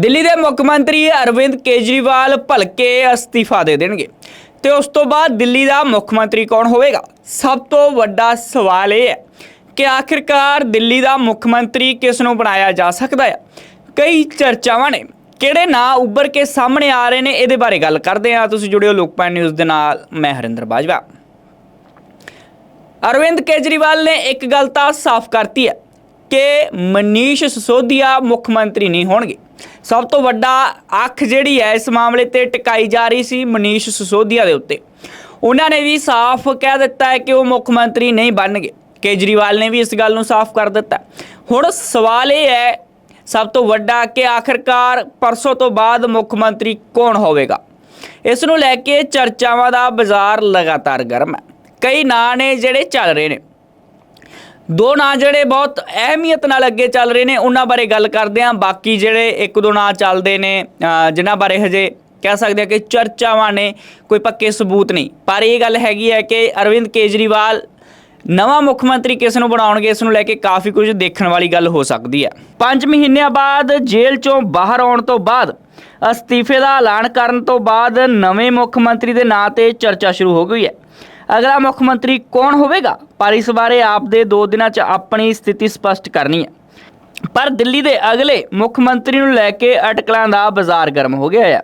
ਦਿੱਲੀ ਦੇ ਮੁੱਖ ਮੰਤਰੀ ਅਰਵਿੰਦ ਕੇਜਰੀਵਾਲ ਭਲਕੇ ਅਸਤੀਫਾ ਦੇ ਦੇਣਗੇ। ਤੇ ਉਸ ਤੋਂ ਬਾਅਦ ਦਿੱਲੀ ਦਾ ਮੁੱਖ ਮੰਤਰੀ ਕੌਣ ਹੋਵੇਗਾ? ਸਭ ਤੋਂ ਵੱਡਾ ਸਵਾਲ ਇਹ ਹੈ ਕਿ ਆਖਿਰਕਾਰ ਦਿੱਲੀ ਦਾ ਮੁੱਖ ਮੰਤਰੀ ਕਿਸ ਨੂੰ ਬਣਾਇਆ ਜਾ ਸਕਦਾ ਹੈ? ਕਈ ਚਰਚਾਵਾਂ ਨੇ। ਕਿਹੜੇ ਨਾਂ ਉੱਭਰ ਕੇ ਸਾਹਮਣੇ ਆ ਰਹੇ ਨੇ, ਇਹਦੇ ਬਾਰੇ ਗੱਲ ਕਰਦੇ ਹਾਂ। ਤੁਸੀਂ ਜੁੜਿਓ ਲੋਕਪਾਲ ਨਿਊਜ਼ ਦੇ ਨਾਲ, ਮੈਂ ਹਰਿੰਦਰ ਬਾਜਵਾ। ਅਰਵਿੰਦ ਕੇਜਰੀਵਾਲ ਨੇ ਇੱਕ ਗੱਲ ਤਾਂ ਸਾਫ਼ ਕਰਤੀ ਹੈ। ਕਿ ਮਨੀਸ਼ ਸਿਸੋਦੀਆ ਮੁੱਖ ਮੰਤਰੀ ਨਹੀਂ ਹੋਣਗੇ। ਸਭ ਤੋਂ ਵੱਡਾ ਅੱਖ ਜਿਹੜੀ ਹੈ ਇਸ ਮਾਮਲੇ ਤੇ ਟਿਕਾਈ ਜਾ ਰਹੀ ਸੀ ਮਨੀਸ਼ ਸਿਸੋਦੀਆ ਦੇ ਉੱਤੇ। ਉਹਨਾਂ ਨੇ ਵੀ ਸਾਫ਼ ਕਹਿ ਦਿੱਤਾ ਹੈ ਕਿ ਉਹ ਮੁੱਖ ਮੰਤਰੀ ਨਹੀਂ ਬਣਨਗੇ। ਕੇਜਰੀਵਾਲ ਨੇ ਵੀ ਇਸ ਗੱਲ ਨੂੰ ਸਾਫ਼ ਕਰ ਦਿੱਤਾ। ਹੁਣ ਸਵਾਲ ਇਹ ਹੈ, ਸਭ ਤੋਂ ਵੱਡਾ ਕਿ ਆਖਰਕਾਰ ਪਰਸੋਂ ਤੋਂ ਬਾਅਦ ਮੁੱਖ ਮੰਤਰੀ ਕੌਣ ਹੋਵੇਗਾ? ਇਸ ਨੂੰ ਲੈ ਕੇ ਚਰਚਾਵਾਂ ਦਾ ਬਾਜ਼ਾਰ ਲਗਾਤਾਰ ਗਰਮ ਹੈ। ਕਈ ਨਾਂ ਨੇ ਜਿਹੜੇ ਚੱਲ ਰਹੇ ਨੇ। ਦੋ ਨਾਂ ਜਿਹੜੇ ਬਹੁਤ ਅਹਿਮੀਅਤ ਨਾਲ ਅੱਗੇ ਚੱਲ ਰਹੇ ਨੇ, ਉਹਨਾਂ ਬਾਰੇ ਗੱਲ ਕਰਦੇ ਹਾਂ। ਬਾਕੀ ਜਿਹੜੇ ਇੱਕ ਦੋ ਨਾਂ ਚੱਲਦੇ ਨੇ ਜਿਨ੍ਹਾਂ ਬਾਰੇ ਹਜੇ ਕਹਿ ਸਕਦੇ ਹਾਂ ਕਿ ਚਰਚਾਵਾਂ ਨੇ, ਕੋਈ ਪੱਕੇ ਸਬੂਤ ਨਹੀਂ। ਪਰ ਇਹ ਗੱਲ ਹੈਗੀ ਹੈ ਕਿ ਅਰਵਿੰਦ ਕੇਜਰੀਵਾਲ ਨਵਾਂ ਮੁੱਖ ਮੰਤਰੀ ਕਿਸ ਨੂੰ ਬਣਾਉਣਗੇ, ਇਸ ਨੂੰ ਲੈ ਕੇ ਕਾਫੀ ਕੁਝ ਦੇਖਣ ਵਾਲੀ ਗੱਲ ਹੋ ਸਕਦੀ ਹੈ। 5 ਮਹੀਨਿਆਂ ਬਾਅਦ ਜੇਲ੍ਹ ਚੋਂ ਬਾਹਰ ਆਉਣ ਤੋਂ ਬਾਅਦ, ਅਸਤੀਫੇ ਦਾ ਐਲਾਨ ਕਰਨ ਤੋਂ ਬਾਅਦ ਨਵੇਂ ਮੁੱਖ ਮੰਤਰੀ ਦੇ ਨਾਂ ਤੇ ਚਰਚਾ ਸ਼ੁਰੂ ਹੋ ਗਈ ਹੈ। ਅਗਲਾ ਮੁੱਖ ਮੰਤਰੀ ਕੌਣ ਹੋਵੇਗਾ? ਪਰ ਇਸ ਬਾਰੇ ਆਪ ਦੇ 2 ਦਿਨਾਂ 'ਚ ਆਪਣੀ ਸਥਿਤੀ ਸਪਸ਼ਟ ਕਰਨੀ ਹੈ। ਪਰ ਦਿੱਲੀ ਦੇ ਅਗਲੇ ਮੁੱਖ ਮੰਤਰੀ ਨੂੰ ਲੈ ਕੇ ਅਟਕਲਾਂ ਦਾ ਬਾਜ਼ਾਰ ਗਰਮ ਹੋ ਗਿਆ ਹੈ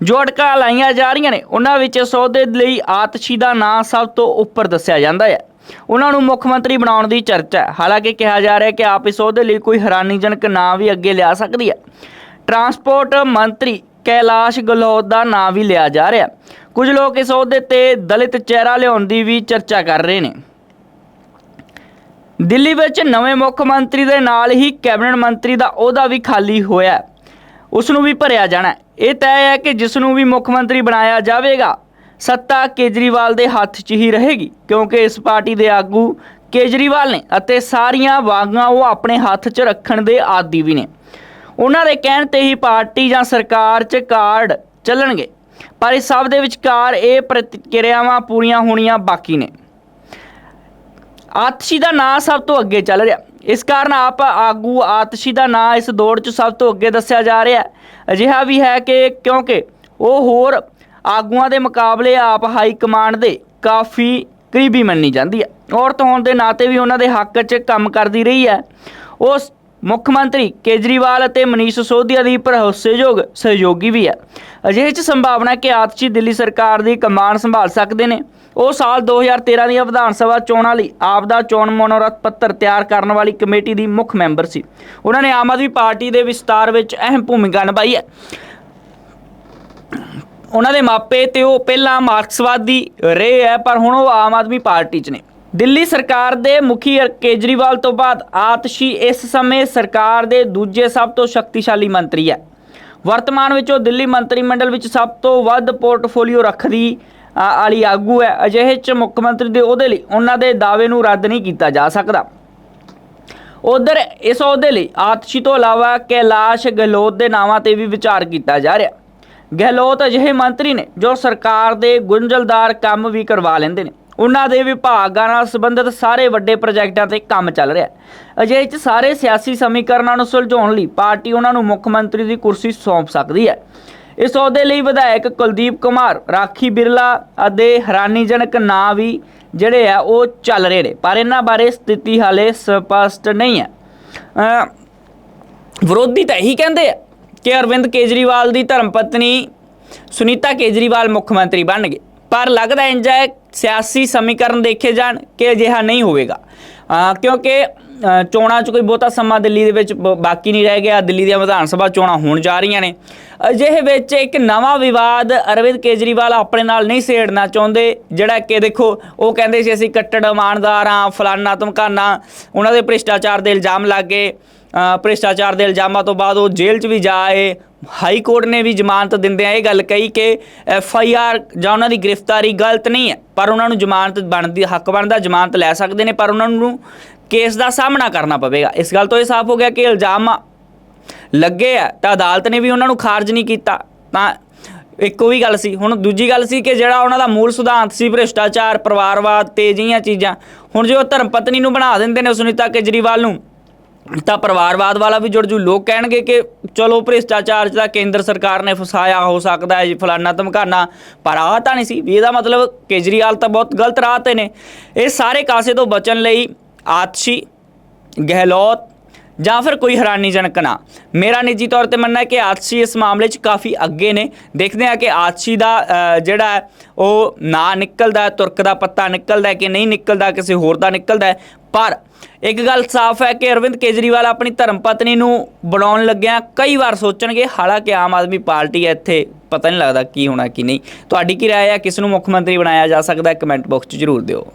ਜੋ ਅਟਕਲਾਂ ਲਾਈਆਂ ਜਾ ਰਹੀਆਂ ਨੇ, ਉਹਨਾਂ ਵਿੱਚ ਸੌਦੇ ਲਈ ਆਤਸ਼ੀ ਦਾ ਨਾਂ ਸਭ ਤੋਂ ਉੱਪਰ ਦੱਸਿਆ ਜਾਂਦਾ ਹੈ ਉਹਨਾਂ ਨੂੰ ਮੁੱਖ ਮੰਤਰੀ ਬਣਾਉਣ ਦੀ ਚਰਚਾ ਹੈ। ਹਾਲਾਂਕਿ ਕਿਹਾ ਜਾ ਰਿਹਾ ਹੈ ਕਿ ਆਪ ਇਸ ਅਹੁਦੇ ਲਈ ਕੋਈ ਹੈਰਾਨੀਜਨਕ ਨਾਂ ਵੀ ਅੱਗੇ ਲਿਆ ਸਕਦੀ ਹੈ। ਟਰਾਂਸਪੋਰਟ ਮੰਤਰੀ ਕੈਲਾਸ਼ ਗਹਿਲੋਤ ਦਾ ਨਾਂ ਵੀ ਲਿਆ ਜਾ ਰਿਹਾ। ਕੁਝ ਲੋਕ ਇਸ ਅਹੁਦੇ ਤੇ ਦਲਿਤ ਚਿਹਰਾ ਲਿਆਉਣ ਦੀ ਵੀ ਚਰਚਾ ਕਰ ਰਹੇ ਨੇ। ਦਿੱਲੀ ਵਿੱਚ ਨਵੇਂ ਮੁੱਖ ਮੰਤਰੀ ਦੇ ਨਾਲ ਹੀ ਕੈਬਨਿਟ ਮੰਤਰੀ ਦਾ ਅਹੁਦਾ ਵੀ ਖਾਲੀ ਹੋਇਆ ਹੈ। ਉਸ ਨੂੰ ਵੀ ਭਰਿਆ ਜਾਣਾ ਇਹ ਤੈਅ ਹੈ ਕਿ ਜਿਸ ਨੂੰ ਵੀ ਮੁੱਖ ਮੰਤਰੀ ਬਣਾਇਆ ਜਾਵੇਗਾ, ਸੱਤਾ ਕੇਜਰੀਵਾਲ ਦੇ ਹੱਥ 'ਚ ਹੀ ਰਹੇਗੀ, ਕਿਉਂਕਿ ਇਸ ਪਾਰਟੀ ਦੇ ਆਗੂ ਕੇਜਰੀਵਾਲ ਨੇ ਅਤੇ ਸਾਰੀਆਂ ਵਾਂਗਾਂ ਉਹ ਆਪਣੇ ਹੱਥ 'ਚ ਰੱਖਣ ਦੇ ਆਦੀ ਵੀ ਨੇ। ਉਹਨਾਂ ਦੇ ਕਹਿਣ ਤੇ ਹੀ ਪਾਰਟੀ ਜਾਂ ਸਰਕਾਰ 'ਚ ਕਾਰਡ ਚੱਲਣਗੇ। ਪਰ ਇਸ ਸਭ ਦੇ ਵਿਚਕਾਰ ਇਹ ਪ੍ਰਤੀਕਿਰਿਆਵਾਂ ਪੂਰੀਆਂ ਹੋਣੀਆਂ ਬਾਕੀ ਨੇ। ਆਤਸ਼ੀ ਦਾ ਨਾਂ ਸਭ ਤੋਂ ਅੱਗੇ ਚੱਲ ਰਿਹਾ। ਇਸ ਕਾਰਨ ਆਪ ਆਗੂ ਆਤਸ਼ੀ ਦਾ ਨਾਂ ਇਸ ਦੌੜ 'ਚ ਸਭ ਤੋਂ ਅੱਗੇ ਦੱਸਿਆ ਜਾ ਰਿਹਾ ਅਜਿਹਾ ਵੀ ਹੈ ਕਿ ਕਿਉਂਕਿ ਉਹ ਹੋਰ ਆਗੂਆਂ ਦੇ ਮੁਕਾਬਲੇ ਆਪ ਹਾਈ ਕਮਾਂਡ ਦੇ ਕਾਫੀ ਕਰੀਬੀ ਮੰਨੀ ਜਾਂਦੀ ਹੈ। ਔਰਤ ਹੋਣ ਦੇ ਨਾਤੇ ਵੀ ਉਹਨਾਂ ਦੇ ਹੱਕ 'ਚ ਕੰਮ ਕਰਦੀ ਰਹੀ ਹੈ। ਉਸ ਮੁੱਖ ਮੰਤਰੀ ਕੇਜਰੀਵਾਲ ਅਤੇ ਮਨੀਸ਼ ਸਿਸੋਦੀਆ ਦੀ ਭਰੋਸੇਯੋਗ ਸਹਿਯੋਗੀ ਵੀ ਹੈ। ਅਜਿਹੇ 'ਚ ਸੰਭਾਵਨਾ ਕਿ ਆਤਸ਼ੀ ਦਿੱਲੀ ਸਰਕਾਰ ਦੀ ਕਮਾਨ ਸੰਭਾਲ ਸਕਦੇ ਨੇ। ਉਹ ਸਾਲ 2013 ਦੀਆਂ ਵਿਧਾਨ ਸਭਾ ਚੋਣਾਂ ਲਈ ਆਪ ਦਾ ਚੋਣ ਮਨੋਰਥ ਪੱਤਰ ਤਿਆਰ ਕਰਨ ਵਾਲੀ ਕਮੇਟੀ ਦੀ ਮੁੱਖ ਮੈਂਬਰ ਸੀ। ਉਹਨਾਂ ਨੇ ਆਮ ਆਦਮੀ ਪਾਰਟੀ ਦੇ ਵਿਸਤਾਰ ਵਿੱਚ ਅਹਿਮ ਭੂਮਿਕਾ ਨਿਭਾਈ ਹੈ। ਉਹਨਾਂ ਦੇ ਮਾਪੇ ਤੇ ਉਹ ਪਹਿਲਾਂ ਮਾਰਕਸਵਾਦੀ ਰਹੇ ਹੈ, ਪਰ ਹੁਣ ਉਹ ਆਮ ਆਦਮੀ ਪਾਰਟੀ 'ਚ ਨੇ। ਦਿੱਲੀ ਸਰਕਾਰ ਦੇ ਮੁਖੀ ਕੇਜਰੀਵਾਲ ਤੋਂ ਬਾਅਦ ਆਤਸ਼ੀ ਇਸ ਸਮੇਂ ਸਰਕਾਰ ਦੇ ਦੂਜੇ ਸਭ ਤੋਂ ਸ਼ਕਤੀਸ਼ਾਲੀ ਮੰਤਰੀ ਹੈ। ਵਰਤਮਾਨ ਵਿੱਚ ਉਹ ਦਿੱਲੀ ਮੰਤਰੀ ਮੰਡਲ ਵਿੱਚ ਸਭ ਤੋਂ ਵੱਧ ਪੋਰਟਫੋਲੀਓ ਰੱਖਦੀ ਵਾਲੀ ਆਗੂ ਹੈ। ਅਜਿਹੇ 'ਚ ਮੁੱਖ ਮੰਤਰੀ ਦੇ ਅਹੁਦੇ ਲਈ ਉਹਨਾਂ ਦੇ ਦਾਅਵੇ ਨੂੰ ਰੱਦ ਨਹੀਂ ਕੀਤਾ ਜਾ ਸਕਦਾ। ਉਧਰ ਇਸ ਅਹੁਦੇ ਲਈ ਆਤਸ਼ੀ ਤੋਂ ਇਲਾਵਾ ਕੈਲਾਸ਼ ਗਹਿਲੋਤ ਦੇ ਨਾਵਾਂ ਤੇ ਵੀ ਵਿਚਾਰ ਕੀਤਾ ਜਾ ਰਿਹਾ। ਗਹਿਲੋਤ ਅਜਿਹੇ ਮੰਤਰੀ ਨੇ ਜੋ ਸਰਕਾਰ ਦੇ ਗੁੰਝਲਦਾਰ ਕੰਮ ਵੀ ਕਰਵਾ ਲੈਂਦੇ ਨੇ। ਉਹਨਾਂ ਦੇ ਵਿਭਾਗਾਂ ਨਾਲ ਸੰਬੰਧਿਤ ਸਾਰੇ ਵੱਡੇ ਪ੍ਰੋਜੈਕਟਾਂ ਤੇ ਕੰਮ ਚੱਲ ਰਿਹਾ ਹੈ। ਅਜਿਹੇ 'ਚ ਸਾਰੇ ਸਿਆਸੀ ਸਮੀਕਰਨਾਂ ਨੂੰ ਸੁਲਝਾਉਣ ਲਈ ਪਾਰਟੀ ਉਹਨਾਂ ਨੂੰ ਮੁੱਖ ਮੰਤਰੀ ਦੀ ਕੁਰਸੀ ਸੌਂਪ ਸਕਦੀ ਹੈ। ਇਸ ਅਹੁਦੇ ਲਈ ਵਿਧਾਇਕ ਕੁਲਦੀਪ ਕੁਮਾਰ, ਰਾਖੀ ਬਿਰਲਾ ਅਤੇ ਹੈਰਾਨੀਜਨਕ ਨਾਂ ਵੀ ਜਿਹੜੇ ਆ ਉਹ ਚੱਲ ਰਹੇ ਨੇ, ਪਰ ਇਹਨਾਂ ਬਾਰੇ ਸਥਿਤੀ ਹਾਲੇ ਸਪਸ਼ਟ ਨਹੀਂ ਹੈ। ਵਿਰੋਧੀ ਤਾਂ ਇਹੀ ਕਹਿੰਦੇ ਆ ਕਿ ਅਰਵਿੰਦ ਕੇਜਰੀਵਾਲ ਦੀ ਧਰਮ ਪਤਨੀ ਸੁਨੀਤਾ ਕੇਜਰੀਵਾਲ ਮੁੱਖ ਮੰਤਰੀ ਬਣਨਗੇ। ਪਰ ਲੱਗਦਾ ਇੰਜ ਹੈ ਸਿਆਸੀ ਸਮੀਕਰਨ ਦੇਖੇ ਜਾਣ ਕਿ ਅਜਿਹਾ ਨਹੀਂ ਹੋਵੇਗਾ। ਕਿਉਂਕਿ ਚੋਣਾਂ 'ਚ ਕੋਈ ਬਹੁਤਾ ਸਮਾਂ ਦਿੱਲੀ ਦੇ ਵਿੱਚ ਬ- ਬਾਕੀ ਨਹੀਂ ਰਹਿ ਗਿਆ। ਦਿੱਲੀ ਦੀਆਂ ਵਿਧਾਨ ਸਭਾ ਚੋਣਾਂ ਹੋਣ ਜਾ ਰਹੀਆਂ ਨੇ। ਅਜਿਹੇ ਵਿੱਚ ਇੱਕ ਨਵਾਂ ਵਿਵਾਦ ਅਰਵਿੰਦ ਕੇਜਰੀਵਾਲ ਆਪਣੇ ਨਾਲ ਨਹੀਂ ਸੇੜਨਾ ਚਾਹੁੰਦੇ ਜਿਹੜਾ ਕਿ ਦੇਖੋ ਉਹ ਕਹਿੰਦੇ ਸੀ ਅਸੀਂ ਕੱਟੜ ਇਮਾਨਦਾਰ ਹਾਂ ਫਲਾਨਾ ਧਮਕਾਨਾ। ਉਹਨਾਂ ਦੇ ਭ੍ਰਿਸ਼ਟਾਚਾਰ ਦੇ ਇਲਜ਼ਾਮ ਲੱਗੇ। ਅ, ਭ੍ਰਿਸ਼ਟਾਚਾਰ ਦੇ ਇਲਜ਼ਾਮਾਂ ਤੋਂ ਬਾਅਦ ਉਹ ਜੇਲ੍ਹ 'ਚ ਵੀ ਜਾਏ ਹਾਈ ਕੋਰਟ ਨੇ ਵੀ ਜ਼ਮਾਨਤ ਦਿੰਦਿਆਂ ਇਹ ਗੱਲ ਕਹੀ ਕਿ ਐਫ ਆਈ ਆਰ ਜਾਂ ਉਹਨਾਂ ਦੀ ਗ੍ਰਿਫਤਾਰੀ ਗਲਤ ਨਹੀਂ ਹੈ ਪਰ ਉਹਨਾਂ ਨੂੰ ਜ਼ਮਾਨਤ ਬਣਦੀ ਹੱਕ ਬਣਦਾ ਜ਼ਮਾਨਤ ਲੈ ਸਕਦੇ ਨੇ ਪਰ ਉਹਨਾਂ ਨੂੰ ਕੇਸ ਦਾ ਸਾਹਮਣਾ ਕਰਨਾ ਪਵੇਗਾ। ਇਸ ਗੱਲ ਤੋਂ ਇਹ ਸਾਫ਼ ਹੋ ਗਿਆ ਕਿ ਇਲਜ਼ਾਮ ਲੱਗੇ ਆ, ਤਾਂ ਅਦਾਲਤ ਨੇ ਵੀ ਉਹਨਾਂ ਨੂੰ ਖਾਰਜ ਨਹੀਂ ਕੀਤਾ। ਤਾਂ ਇੱਕੋ ਵੀ ਗੱਲ ਸੀ, ਹੁਣ ਦੂਜੀ ਗੱਲ ਸੀ ਕਿ ਜਿਹੜਾ ਉਹਨਾਂ ਦਾ ਮੂਲ ਸਿਧਾਂਤ ਸੀ ਭ੍ਰਿਸ਼ਟਾਚਾਰ, ਪਰਿਵਾਰਵਾਦ, ਤੇ ਜਿਹੀਆਂ ਚੀਜ਼ਾਂ, ਹੁਣ ਜੇ ਉਹ ਧਰਮ ਪਤਨੀ ਨੂੰ ਬਣਾ ਦਿੰਦੇ ਨੇ ਸੁਨੀਤਾ ਕੇਜਰੀਵਾਲ ਨੂੰ, ਤਾਂ ਪਰਿਵਾਰਵਾਦ ਵਾਲਾ ਵੀ ਜੁੜ ਜੂ। ਲੋਕ ਕਹਿਣਗੇ ਕਿ ਚਲੋ ਭ੍ਰਿਸ਼ਟਾਚਾਰ 'ਚ ਤਾਂ ਕੇਂਦਰ ਸਰਕਾਰ ਨੇ ਫਸਾਇਆ, ਹੋ ਸਕਦਾ ਹੈ ਜੀ, ਫਲਾਨਾ ਧਮਕਾਨਾ, ਪਰ ਆਹ ਤਾਂ ਨਹੀਂ ਸੀ। ਵੀ ਇਹਦਾ ਮਤਲਬ ਕੇਜਰੀਵਾਲ ਤਾਂ ਬਹੁਤ ਗਲਤ ਰਾਹ ਤੇ ਨੇ। ਇਹ ਸਾਰੇ ਕਾਸੇ ਤੋਂ ਬਚਣ ਲਈ ਆਤਸ਼ੀ, ਗਹਿਲੋਤ ਜਾਂ ਫਿਰ ਕੋਈ ਹੈਰਾਨੀਜਨਕ ਨਾ। ਮੇਰਾ ਨਿੱਜੀ ਤੌਰ ਤੇ ਮੰਨਣਾ ਹੈ ਕਿ ਆਤਸ਼ੀ ਇਸ ਮਾਮਲੇ 'ਚ ਕਾਫੀ ਅੱਗੇ ਨੇ। ਦੇਖਦੇ ਹਾਂ ਕਿ ਆਤਸ਼ੀ ਦਾ ਜਿਹੜਾ ਉਹ ਨਾਂ ਨਿਕਲਦਾ, ਤੁਰਕ ਦਾ ਪੱਤਾ ਨਿਕਲਦਾ ਕਿ ਨਹੀਂ ਨਿਕਲਦਾ, ਕਿਸੇ ਹੋਰ ਦਾ ਨਿਕਲਦਾ ਪਰ ਇੱਕ ਗੱਲ ਸਾਫ਼ ਹੈ ਕਿ ਅਰਵਿੰਦ ਕੇਜਰੀਵਾਲ ਆਪਣੀ ਧਰਮ ਪਤਨੀ ਨੂੰ ਬਣਾਉਣ ਲੱਗਿਆ ਕਈ ਵਾਰ ਸੋਚਣਗੇ, ਹਾਲਾਂਕਿ ਆਮ ਆਦਮੀ ਪਾਰਟੀ ਹੈ, ਇੱਥੇ ਪਤਾ ਨਹੀਂ ਲੱਗਦਾ ਕੀ ਹੋਣਾ, ਕੀ ਨਹੀਂ। ਤੁਹਾਡੀ ਕੀ ਰਾਏ ਹੈ? ਕਿਸ ਨੂੰ ਮੁੱਖ ਮੰਤਰੀ ਬਣਾਇਆ ਜਾ ਸਕਦਾ ਹੈ? ਕਮੈਂਟ ਬਾਕਸ 'ਚ ਜ਼ਰੂਰ ਦਿਓ।